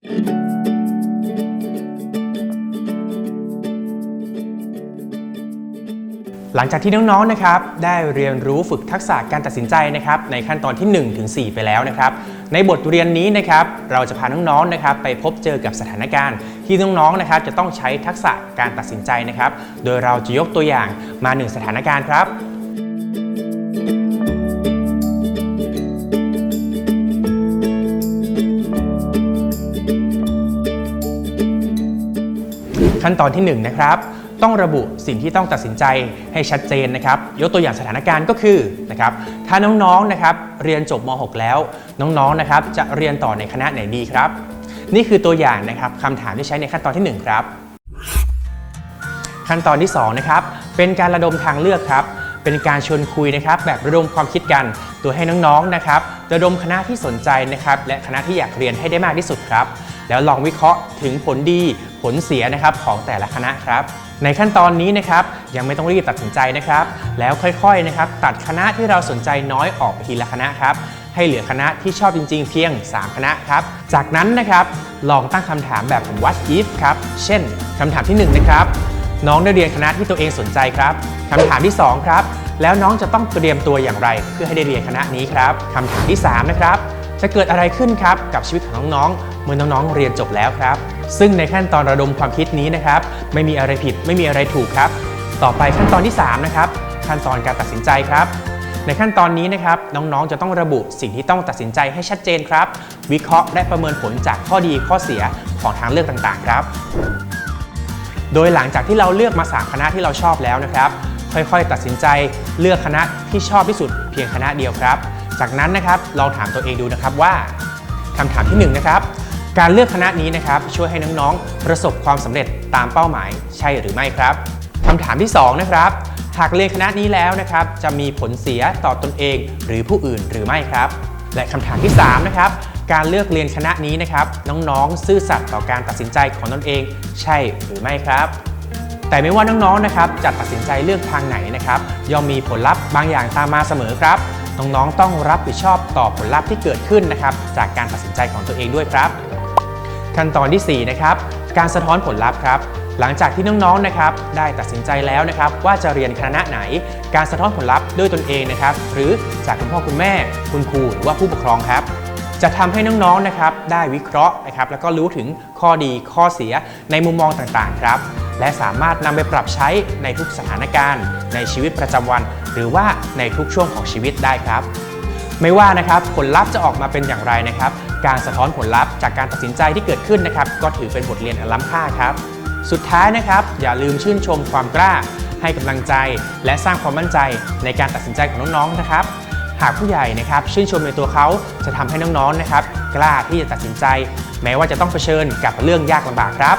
หลังจากที่น้องๆ นะครับ ได้เรียนรู้ฝึกทักษะการตัดสินใจนะครับ ในขั้นตอนที่1ถึง4ไปแล้วนะครับ ในบทเรียนนี้นะครับ เราจะพาน้องๆ นะครับ ไปพบเจอกับสถานการณ์ ที่น้องๆ นะครับ จะต้องใช้ทักษะการตัดสินใจนะครับ โดยเราจะยกตัวอย่างมาหนึ่งสถานการณ์ครับ ขั้นตอนที่1นะครับต้องระบุสิ่งที่ต้องตัดสินใจให้ชัดเจนนะครับ ยกตัวอย่างสถานการณ์ก็คือนะครับถ้าน้องๆนะครับเรียนจบม .6 แล้ว น้องๆนะครับจะเรียนต่อในคณะไหนดีครับ นี่คือตัวอย่างนะครับคำถามที่ใช้ในขั้นตอนที่ 1 ครับ ขั้นตอนที่2นะครับเป็นการระดมทางเลือกครับเป็นการชวนคุยนะครับ แบบระดมความคิดกันโดยให้น้องๆนะครับระดมคณะที่สนใจนะครับและคณะที่อยากเรียนให้ได้มากที่สุดครับ แล้วลองวิเคราะห์ถึงผลดีผลเสียนะครับของแต่ละคณะครับในขั้นตอนนี้นะครับยังไม่ต้องรีบตัดสินใจนะครับ แล้วค่อยๆนะครับตัดคณะที่เราสนใจน้อยออกไปทีละคณะครับให้เหลือคณะที่ชอบจริง ๆ เพียง 3 คณะครับ จากนั้นนะครับลองตั้งคำถามแบบ what if ครับ เช่นคำถามที่ 1 นะครับ น้องได้เรียนคณะที่ตัวเองสนใจครับคำถามที่ 2 ครับ แล้วน้องจะต้องเตรียมตัวอย่างไร เพื่อให้ได้เรียนคณะนี้ครับคำถามที่ 3 นะครับ จะเกิดอะไรขึ้นครับกับชีวิตของน้องๆ เมื่อน้องๆ เรียนจบแล้วครับ ซึ่งในขั้นตอนระดมความคิดนี้นะครับ ไม่มีอะไรผิดไม่มีอะไรถูกครับ ต่อไปขั้นตอนที่ 3 นะครับ ขั้นตอนการตัดสินใจครับ ในขั้นตอนนี้นะครับน้องๆ จะต้องระบุสิ่งที่ต้องตัดสินใจให้ชัดเจนครับ วิเคราะห์และประเมินผลจากข้อดีข้อเสียของทางเลือกต่างๆ ครับ โดยหลังจากที่เราเลือกมา3คณะที่เราชอบแล้วนะครับ ค่อยๆ ตัดสินใจเลือกคณะที่ชอบที่สุดเพียงคณะเดียวครับ จากนั้นนะครับลองถามตัวเองดูนะครับว่าคำถามที่1นนะครับการเลือกคณะนี้นะครับช่วยให้น้องๆ ประสบความสำเร็จตามเป้าหมายใช่หรือไม่ครับคำถามที่2นะครับหากเรียนคณะนี้แล้วนะครับจะมีผลเสียต่อตนเองหรือผู้อื่นหรือไม่ครับ และคำถามที่3นะครับการเลือกเรียนคณะนี้นะครับ น้องๆ ซื่อสัตย์ต่อการตัดสินใจของตนเอง ใช่หรือไม่ครับ แต่ไม่ว่าน้องๆนะครับจะตัดสินใจเลือกทางไหนนะครับย่อมมีผลลัพธ์บางอย่างตามมาเสมอครับ น้องๆ ต้องรับผิดชอบต่อผลลัพธ์ที่เกิดขึ้นนะครับจากการตัดสินใจของตัวเองด้วยครับ ขั้นตอนที่ 4 นะครับ การสะท้อนผลลัพธ์ครับหลังจากที่น้องๆ นะครับได้ตัดสินใจแล้วนะครับว่าจะเรียนคณะไหน การสะท้อนผลลัพธ์ด้วยตนเองนะครับ หรือจากคุณพ่อคุณแม่ คุณครูหรือว่าผู้ปกครองครับ จะทำให้น้องๆ นะครับได้วิเคราะห์นะครับแล้วก็รู้ถึงข้อดีข้อเสียในมุมมองต่างๆ ครับ และสามารถนำไปปรับใช้ในทุกสถานการณ์ ในชีวิตประจำวัน หรือว่าในทุกช่วงของชีวิตได้ครับ ไม่ว่านะครับผลลัพธ์จะออกมาเป็นอย่างไรนะครับ การสะท้อนผลลัพธ์จากการตัดสินใจที่เกิดขึ้นนะครับ ก็ถือเป็นบทเรียนอันล้ำค่าครับ สุดท้ายนะครับ อย่าลืมชื่นชมความกล้า ให้กำลังใจ และสร้างความมั่นใจในการตัดสินใจของน้องๆนะครับหากผู้ใหญ่นะครับชื่นชมในตัวเขาจะทำให้น้องๆนะครับ กล้าที่จะตัดสินใจ แม้ว่าจะต้องเผชิญกับเรื่องยากลำบากครับ